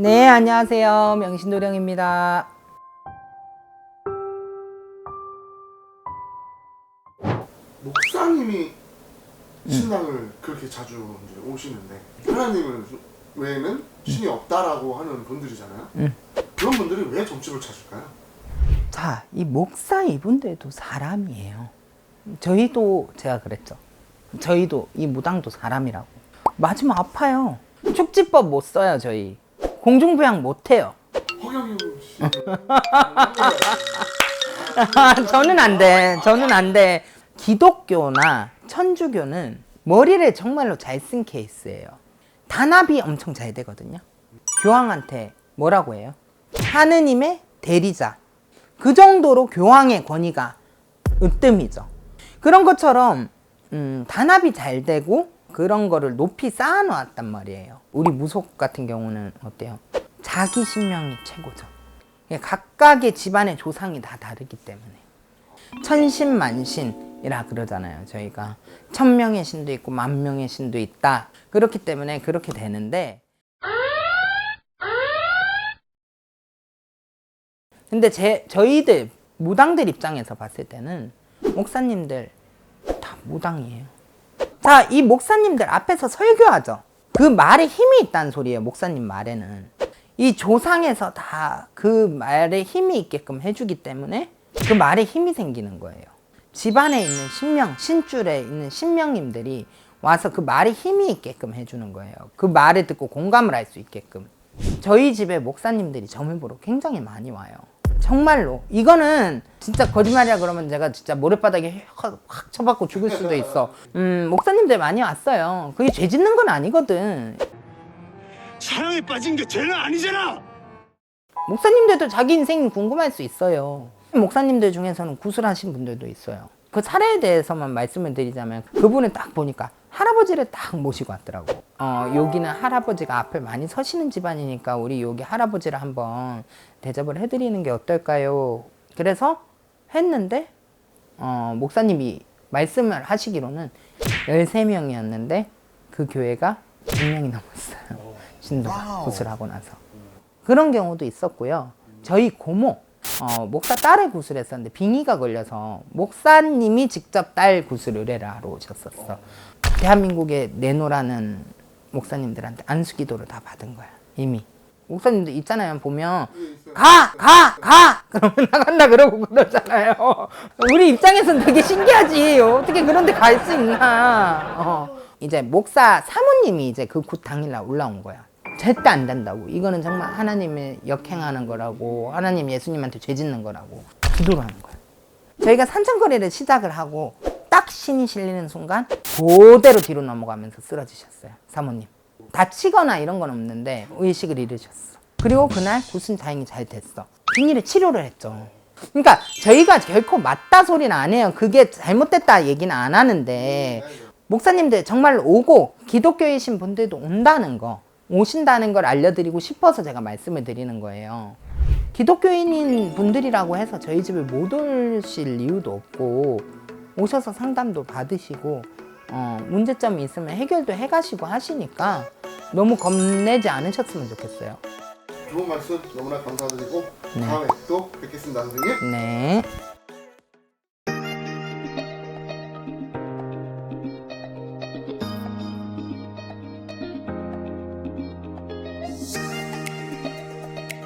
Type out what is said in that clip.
네, 안녕하세요. 명신도령입니다. 목사님이 신앙을 그렇게 자주 이제 오시는데 하나님을 외에는 신이 없다라고 하는 분들이잖아요. 음. 그런 분들이 왜 점집을 찾을까요? 자, 이 목사 이분들도 사람이에요. 저희도 제가 그랬죠. 저희도 이 무당도 사람이라고. 맞으면 아파요. 축지법 못 써요, 저희. 공중부양 못 해요. 허경영 씨. 저는 안 돼. 저는 안 돼. 기독교나 천주교는 머리를 정말로 잘 쓴 케이스예요. 단합이 엄청 잘 되거든요. 교황한테 뭐라고 해요? 하느님의 대리자. 그 정도로 교황의 권위가 으뜸이죠. 그런 것처럼 음, 단합이 잘 되고 그런 거를 높이 쌓아놓았단 말이에요. 우리 무속 같은 경우는 어때요? 자기 신명이 최고죠. 예, 각각의 집안의 조상이 다 다르기 때문에 천신만신이라 그러잖아요. 저희가 천명의 신도 있고 만명의 신도 있다. 그렇기 때문에 그렇게 되는데 근데 제 저희들 무당들 입장에서 봤을 때는 목사님들 다 무당이에요. 자, 이 목사님들 앞에서 설교하죠. 그 말에 힘이 있다는 소리예요. 목사님 말에는. 이 조상에서 다 그 말에 힘이 있게끔 해주기 때문에 그 말에 힘이 생기는 거예요. 집안에 있는 신명, 신줄에 있는 신명님들이 와서 그 말에 힘이 있게끔 해주는 거예요. 그 말을 듣고 공감을 할 수 있게끔. 저희 집에 목사님들이 점을 보러 굉장히 많이 와요. 정말로. 이거는 진짜 거짓말이야 그러면 제가 진짜 모래바닥에 확, 확 쳐박고 죽을 수도 있어. 음, 목사님들 많이 왔어요. 그게 죄 짓는 건 아니거든. 사랑에 빠진 게 죄는 아니잖아. 목사님들도 자기 인생 궁금할 수 있어요. 목사님들 중에서는 구슬하신 분들도 있어요. 그 사례에 대해서만 말씀을 드리자면 그분은 딱 보니까 할아버지를 딱 모시고 왔더라고. 어, 여기는 할아버지가 앞에 많이 서시는 집안이니까 우리 여기 할아버지를 한번 대접을 해드리는 게 어떨까요? 그래서 했는데 어, 목사님이 말씀을 하시기로는 13명이었는데 그 교회가 100명이 넘었어요. 신도가 구슬하고 나서. 그런 경우도 있었고요. 저희 고모, 어, 목사 딸의 구슬했었는데 빙의가 걸려서 목사님이 직접 딸 구슬 의뢰를 하러 오셨었어. 대한민국에 내노라는 목사님들한테 안수기도를 다 받은 거야 이미. 목사님들 있잖아요 보면 가! 가! 가! 그러면 나간다 그러고 그러잖아요. 우리 입장에서는 되게 신기하지. 어떻게 그런 데 갈 수 있나. 어. 이제 목사 사모님이 이제 그 굿 당일날 올라온 거야. 절대 안 된다고. 이거는 정말 하나님의 역행하는 거라고. 하나님 예수님한테 죄 짓는 거라고. 기도를 하는 거야. 저희가 산천거리를 시작을 하고 딱 신이 실리는 순간 그대로 뒤로 넘어가면서 쓰러지셨어요. 사모님. 다치거나 이런 건 없는데 의식을 잃으셨어. 그리고 그날 굿은 다행히 잘 됐어. 빙의를 치료를 했죠. 그러니까 저희가 결코 맞다 소리는 안 해요. 그게 잘못됐다 얘기는 안 하는데 목사님들 정말 오고 기독교이신 분들도 온다는 거 오신다는 걸 알려드리고 싶어서 제가 말씀을 드리는 거예요. 기독교인인 분들이라고 해서 저희 집에 못 오실 이유도 없고 오셔서 상담도 받으시고 어, 문제점이 있으면 해결도 해가시고 하시니까 너무 겁내지 않으셨으면 좋겠어요. 좋은 말씀 너무나 감사드리고 네. 다음에 또 뵙겠습니다, 선생님. 네.